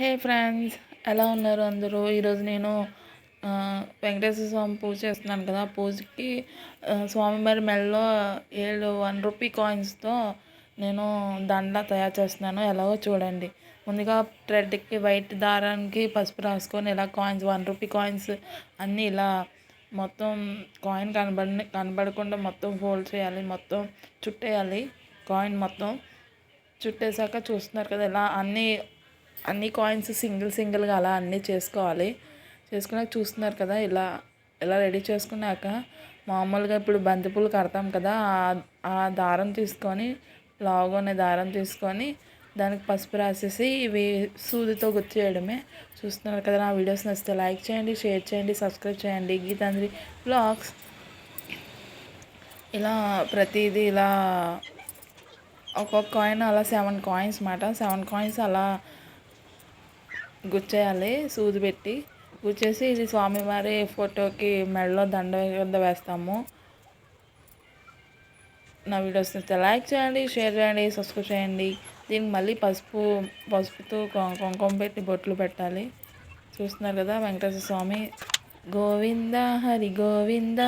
హే friends ఎలా ఉన్నారు అందరూ? ఈరోజు నేను వెంకటేశ్వర స్వామి పూజ చేస్తున్నాను కదా పూజకి స్వామి స్వామివారి మెల్లో ఏడు వన్ రూపీ కాయిన్స్తో నేను దండ తయారు చేస్తున్నాను. ఎలాగో చూడండి. ముందుగా థ్రెడ్కి వైట్ దారానికి పసుపు రాసుకొని ఇలా కాయిన్స్ వన్ రూపీ కాయిన్స్ అన్నీ ఇలా మొత్తం కాయిన్ కనబడి కనబడకుండా మొత్తం ఫోల్డ్ చేయాలి. మొత్తం చుట్టేయాలి కాయిన్ మొత్తం. చుట్టేసాక చూస్తున్నారు కదా ఇలా అన్నీ అన్ని కాయిన్స్ సింగిల్ సింగిల్గా అలా అన్నీ చేసుకోవాలి. చేసుకున్నాక చూస్తున్నారు కదా ఇలా ఇలా రెడీ చేసుకున్నాక మామూలుగా ఇప్పుడు బంతిపూలు కడతాం కదా ఆ- దారం తీసుకొని లావుగానే దారం తీసుకొని దానికి పసుపు రాసేసి ఇవి సూదితో గుర్తు చేయడమే. చూస్తున్నారు కదా నా వీడియోస్ నచ్చితే లైక్ చేయండి షేర్ చేయండి సబ్స్క్రైబ్ చేయండి. గీతాంజలి బ్లాగ్స్ ఇలా ప్రతిదీ ఇలా ఒక్కొక్క కాయిన్ అలా సెవెన్ కాయిన్స్ మాట. సెవెన్ కాయిన్స్ అలా గుచ్చేయాలి సూది పెట్టి. గుచ్చేసి ఇది స్వామివారి ఫోటోకి మెడలో దండ కింద వేస్తాము. నా వీడియోస్ నచ్చితే లైక్ చేయండి షేర్ చేయండి సబ్స్క్రైబ్ చేయండి. దీనికి మళ్ళీ పసుపు పసుపుతో కుంకుమ పెట్టి బొట్లు పెట్టాలి. చూస్తున్నారు కదా వెంకటేశ్వర స్వామి. గోవింద హరి గోవింద.